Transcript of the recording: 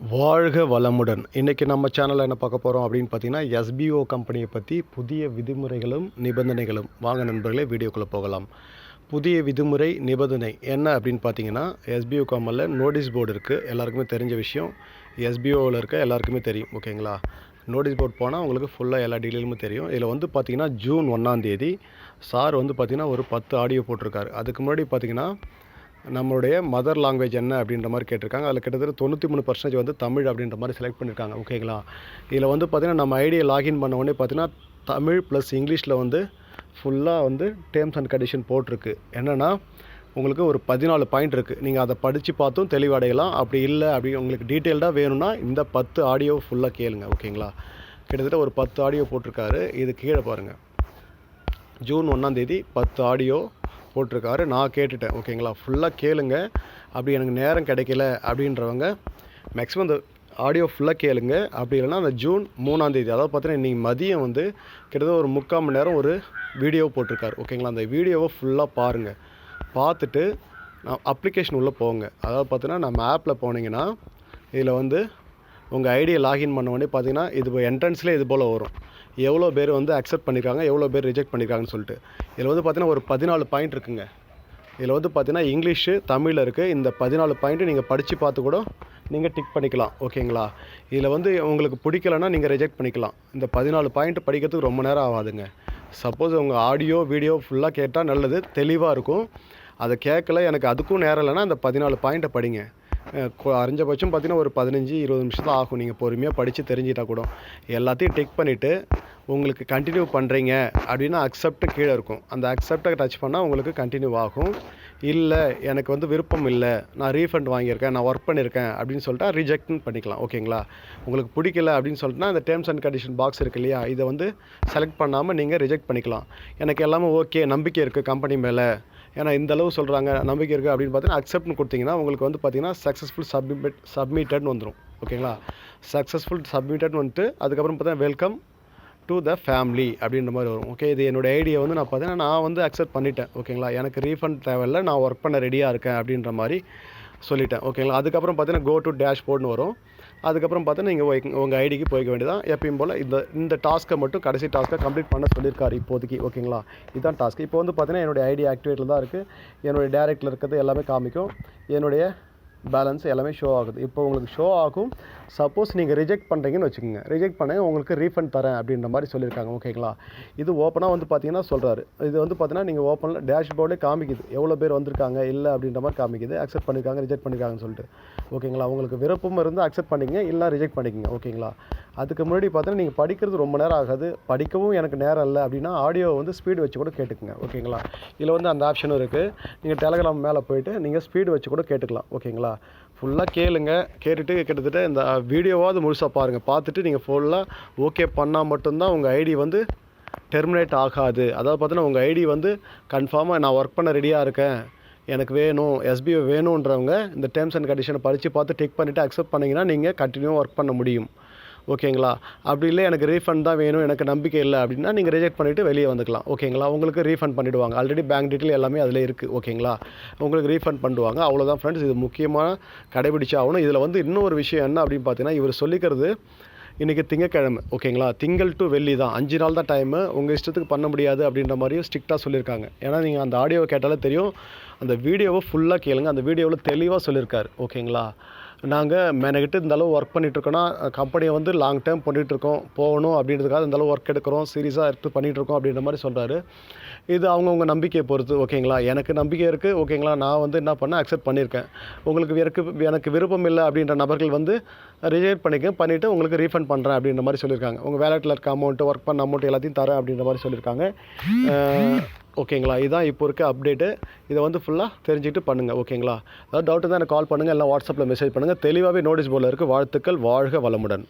வாழ்க வளமுடன். இன்றைக்கி நம்ம சேனலில் என்ன பார்க்க போகிறோம் அப்படின்னு பார்த்தீங்கன்னா எஸ்பிஓ கம்பெனியை பற்றி புதிய விதிமுறைகளும் நிபந்தனைகளும். வாங்க நண்பர்களே வீடியோக்குள்ளே போகலாம். புதிய விதிமுறை நிபந்தனை என்ன அப்படின்னு பார்த்தீங்கன்னா எஸ்பிஓ கம்பெனியில் நோட்டீஸ் போர்டு இருக்குது எல்லாருக்குமே தெரிஞ்ச விஷயம். எஸ்பிஓவில் இருக்க எல்லாருக்குமே தெரியும் ஓகேங்களா? நோட்டீஸ் போர்டு போனால் உங்களுக்கு ஃபுல்லாக எல்லா டீட்டெயிலுமே தெரியும். இதில் வந்து பார்த்தீங்கன்னா ஜூன் ஒன்றாந்தேதி சார் வந்து பார்த்திங்கன்னா ஒரு பத்து ஆடியோ போட்டிருக்காரு. அதுக்கு முன்னாடி பார்த்தீங்கன்னா நம்மளுடைய மதர் லாங்குவேஜ் என்ன அப்படின்ற மாதிரி கேட்டிருக்காங்க. அதில் கிட்டத்தட்ட தொண்ணூற்றி மூணு பர்சன்டேஜ் வந்து தமிழ் அப்படின்ற மாதிரி செலக்ட் பண்ணியிருக்காங்க ஓகேங்களா இதில் வந்து பார்த்திங்கன்னா நம்ம ஐடியை லாகின் பண்ண உடனே பார்த்திங்கன்னா தமிழ் ப்ளஸ் இங்கிலீஷில் வந்து ஃபுல்லாக வந்து டேர்ம்ஸ் அண்ட் கண்டிஷன் போட்டிருக்கு. என்னென்னா உங்களுக்கு ஒரு பதினாலு பாயிண்ட் இருக்குது நீங்கள் அதை படித்து பார்த்தும் தெளிவடையலாம். அப்படி இல்லை அப்படி உங்களுக்கு டீட்டெயில்டாக வேணும்னா இந்த பத்து ஆடியோ ஃபுல்லாக கேளுங்க. ஓகேங்களா கிட்டத்தட்ட ஒரு பத்து ஆடியோ போட்டிருக்காரு. இது கீழே பாருங்கள் ஜூன் ஒன்றாந்தேதி பத்து ஆடியோ போட்டிருக்காரு. நான் கேட்டுட்டேன். ஓகேங்களா? ஃபுல்லாக கேளுங்க. அப்படி எனக்கு நேரம் கிடைக்கல அப்படின்றவங்க மேக்ஸிமம் இந்த ஆடியோ ஃபுல்லாக கேளுங்க. அப்படி இல்லைன்னா அந்த ஜூன் மூணாந்தேதி அதாவது பார்த்தீங்கன்னா இன்றைக்கி மதியம் வந்து கிட்டத்தட்ட ஒரு முக்கால் மணி நேரம் ஒரு வீடியோ போட்டிருக்காரு. ஓகேங்களா? அந்த வீடியோவை ஃபுல்லாக பாருங்கள் பார்த்துட்டு நான் அப்ளிகேஷன் உள்ளே போங்க. அதாவது பார்த்தீங்கன்னா நம்ம ஆப்பில் போனீங்கன்னா இதில் வந்து உங்கள் ஐடியை லாகின் பண்ண உடனே பார்த்தீங்கன்னா இது என்ட்ரன்ஸ்லேயே இது போல் வரும். எவ்வளோ பேர் வந்து அக்செப்ட் பண்ணியிருக்காங்க எவ்வளோ பேர் ரிஜெக்ட் பண்ணியிருக்காங்கன்னு சொல்லிட்டு. இதில் வந்து பார்த்தீங்கன்னா ஒரு பதினாலு பாயிண்ட் இருக்குங்க. இதில் வந்து பார்த்தீங்கன்னா இங்கிலீஷு தமிழில் இருக்குது இந்த பதினாலு பாயிண்ட்டு நீங்கள் படித்து பார்த்து கூட நீங்கள் டிக் பண்ணிக்கலாம் ஓகேங்களா? இதில் வந்து உங்களுக்கு பிடிக்கலன்னா நீங்கள் ரிஜெக்ட் பண்ணிக்கலாம். இந்த பதினாலு பாயிண்ட் படிக்கிறதுக்கு ரொம்ப நேரம் ஆகாதுங்க. சப்போஸ் உங்கள் ஆடியோ வீடியோ ஃபுல்லாக கேட்டால் நல்லது தெளிவாக இருக்கும். அதை கேட்கல எனக்கு அதுக்கும் நேரம் இல்லைன்னா இந்த பதினாலு பாயிண்ட்டை படிங்க. அரைஞ்சபட்சம் பார்த்தீங்கன்னா ஒரு பதினஞ்சு இருபது நிமிஷத்தில் ஆகும். நீங்கள் பொறுமையாக படித்து தெரிஞ்சிட்டா கூட. எல்லாத்தையும் டிக் பண்ணிவிட்டு உங்களுக்கு கண்டினியூ பண்ணுறீங்க அப்படின்னா அக்செப்ட் கீழே இருக்கும். அந்த அக்செப்டை டச் பண்ணால் உங்களுக்கு கண்டினியூ ஆகும். இல்லை எனக்கு வந்து விருப்பம் இல்லை. நான் ரீஃபண்ட் வாங்கியிருக்கேன் நான் ஒர்க் பண்ணியிருக்கேன் அப்படின்னு சொல்லிட்டு ரிஜெக்ட்னு பண்ணிக்கலாம். ஓகேங்களா உங்களுக்கு பிடிக்கல அப்படின்னு சொல்லிட்டுனா இந்த டேர்ம்ஸ் அண்ட் கண்டிஷன் பாக்ஸ் இருக்கு இல்லையா? இதை வந்து செலக்ட் பண்ணாமல் நீங்கள் ரிஜெக்ட் பண்ணிக்கலாம். எனக்கு எல்லாமே ஓகே நம்பிக்கை இருக்குது கம்பெனி மேலே. ஏன்னா இந்த அளவு சொல்கிறாங்க நம்பிக்கை இருக்குது அப்படின்னு பார்த்தீங்கன்னா அக்செப்ட்னு கொடுத்தீங்கன்னா உங்களுக்கு வந்து பார்த்தீங்கன்னா சக்ஸஸ்ஃபுல் சப்மிட் சப்மிட்டட்னு வந்துடும் ஓகேங்களா? சக்ஸஸ்ஃபுல் சப்மிட்டட்னு வந்துட்டு அதுக்கப்புறம் பார்த்தீங்கன்னா வெல்கம் டு த ஃபேமிலி அப்படின்ற மாதிரி வரும். ஓகே இது என்னோடய ஐடியா வந்து நான் பார்த்தீங்கன்னா நான் வந்து அக்செப்ட் பண்ணிட்டேன். ஓகேங்களா? எனக்கு ரீஃபண்ட் தேவையில்ல நான் ஒர்க் பண்ண ரெடியாக இருக்கேன் அப்படின்ற மாதிரி சொல்லிட்டேன். ஓகேங்களா? அதுக்கப்புறம் பார்த்தீங்கன்னா கோ டு டேஷ்போர்ட்னு வரும். அதுக்கப்புறம் பார்த்தீங்கன்னா நீங்கள் உங்கள் ஐடிக்கு போய்க்க வேண்டியதான் எப்பயும் போல் இந்த இந்த டாஸ்க்கை மட்டும் கடைசி டாஸ்க்கை கம்ப்ளீட் பண்ண சொல்லியிருக்காரு இப்போதைக்கு ஓகேங்களா? இதுதான் டாஸ்க் இப்போ வந்து பார்த்தீங்கன்னா என்னுடைய ஐடி ஆக்டிவேட்டில் தான் இருக்குது என்னுடைய டேரக்டில் இருக்கிறது எல்லாமே காமிக்கும். என்னுடைய பேலன்ஸ் எல்லாமே ஷோ ஆகுது. இப்போ உங்களுக்கு ஷோ ஆகும். சப்போஸ் நீங்கள் ரிஜெக்ட் பண்ணுறீங்கன்னு வச்சுக்கோங்க. ரிஜெக்ட் பண்ண உங்களுக்கு ரீஃபண்ட் தரேன் அப்படின்ற மாதிரி சொல்லியிருக்காங்க. ஓகேங்களா இது ஓப்பனாக வந்து பார்த்தீங்கன்னா சொல்கிறாரு இது வந்து பார்த்தீங்கன்னா நீங்கள் ஓப்பனில் டேஷ்போர்டே காமிக்குது. எவ்வளோ பேர் வந்திருக்காங்க இல்லை அப்படின்ற மாதிரி காமிக்குது. அக்செப்ட் பண்ணியிருக்காங்க ரிஜெக்ட் பண்ணியிருக்காங்கன்னு சொல்லிட்டு. ஓகேங்களா உங்களுக்கு விருப்பம் இருந்தால் அக்செப்ட் பண்ணிக்கங்க இல்லை ரிஜெக்ட் பண்ணிக்கங்க. ஓகேங்களா அதுக்கு முன்னாடி பார்த்தீங்கன்னா நீங்கள் படிக்கிறது ரொம்ப நேரம் ஆகாது. படிக்கவும் எனக்கு நேரம் இல்லை அப்படின்னா ஆடியோ வந்து ஸ்பீடு வச்சு கூட கேட்டுக்குங்க. ஓகேங்களா இதில் வந்து அந்த ஆப்ஷனும் இருக்குது நீங்கள் டெலகிராம் மேலே போயிட்டு நீங்கள் ஸ்பீடு வச்சு கூட கேட்டுக்கலாம். ஓகேங்களா ஃபுல்லாக கேளுங்க. கேட்டுட்டு கிட்டத்தட்ட இந்த வீடியோவாவது முழுசாக பாருங்கள் பார்த்துட்டு நீங்கள் ஃபுல்லாக ஓகே பண்ணால் மட்டும்தான் உங்கள் ஐடி வந்து டெர்மினேட் ஆகாது. அதாவது பார்த்தீங்கன்னா உங்கள் ஐடி வந்து கன்ஃபார்மாக நான் ஒர்க் பண்ண ரெடியாக இருக்கேன். எனக்கு வேணும் எஸ்பிஓ வேணுன்றவங்க இந்த டேர்ம்ஸ் அண்ட் கண்டிஷனை படித்து பார்த்து டிக் பண்ணிவிட்டு அக்செப்ட் பண்ணிங்கன்னா நீங்கள் கண்டினியூவாக ஒர்க் பண்ண முடியும். ஓகேங்களா? அப்படி இல்லை எனக்கு ரீஃபண்ட் தான் வேணும் எனக்கு நம்பிக்கை இல்லை அப்படின்னா நீங்கள் ரிஜெக்ட் பண்ணிவிட்டு வெளியே வந்துக்கலாம். ஓகேங்களா? உங்களுக்கு ரீஃபண்ட் பண்ணிவிடுவாங்க ஆல்ரெடி பேங்க் டீட்டெயில் எல்லாமே அதில் இருக்குது ஓகேங்களா? உங்களுக்கு ரீஃபண்ட் பண்ணுவாங்க. அவ்வளோதான் ஃப்ரெண்ட்ஸ் இது முக்கியமாக கடைபிடிச்சு ஆகணும். இதில் வந்து இன்னொரு விஷயம் என்ன அப்படின்னு பார்த்தீங்கன்னா இவர் சொல்லிக்கிறது இன்றைக்கி திங்கக்கிழமை. ஓகேங்களா? திங்கள் டு வெள்ளி தான். அஞ்சு நாள் தான் டைமு உங்கள் இஷ்டத்துக்கு பண்ண முடியாது அப்படின்ற மாதிரியும் ஸ்ட்ரிக்டாக சொல்லியிருக்காங்க. ஏன்னா நீங்கள் அந்த ஆடியோவை கேட்டாலே தெரியும். அந்த வீடியோவை ஃபுல்லாக கேளுங்க. அந்த வீடியோவில் தெளிவாக சொல்லியிருக்காரு. ஓகேங்களா? நாங்கள் மெனக்கிட்டு இந்த அளவு ஒர்க் பண்ணிகிட்ருக்கோன்னா கம்பெனியை வந்து லாங் டைம் பண்ணிகிட்ருக்கோம் போகணும் அப்படின்றதுக்காக இந்த அளவு ஒர்க் எடுக்கிறோம் சீரியஸாக எடுத்து பண்ணிகிட்ருக்கோம் அப்படின்ற மாதிரி சொல்கிறாரு இது அவங்கவுங்க நம்பிக்கையை பொறுத்து ஓகேங்களா எனக்கு நம்பிக்கை இருக்குது ஓகேங்களா நான் வந்து என்ன பண்ணேன் அக்செப்ட் பண்ணியிருக்கேன். உங்களுக்கு எனக்கு எனக்கு விருப்பம் இல்லை அப்படின்ற நபர்கள் வந்து ரிஜெக்ட் பண்ணிக்க பண்ணிவிட்டு உங்களுக்கு ரீஃபண்ட் பண்ணுறேன் அப்படின்ற மாதிரி சொல்லியிருக்காங்க. உங்கள் வேலெட்டில் இருக்க அமௌண்ட்டு ஒர்க் பண்ண அமௌண்ட் எல்லாத்தையும் தரேன் அப்படின்ற மாதிரி சொல்லியிருக்காங்க. ஓகேங்களா? இதுதான் இப்போ இருக்க அப்டேட்டு இதை வந்து ஃபுல்லாக தெரிஞ்சுக்கிட்டு பண்ணுங்கள் ஓகேங்களா? அதாவது டவுட்டு தான் எனக்கு கால் பண்ணுங்கள் இல்லை வாட்ஸ்அப்பில் மெசேஜ் பண்ணுங்கள் தெளிவாகவே நோட்டீஸ் போர்டில் இருக்குது வாழ்த்துக்கள் வாழ்க வளமுடன்.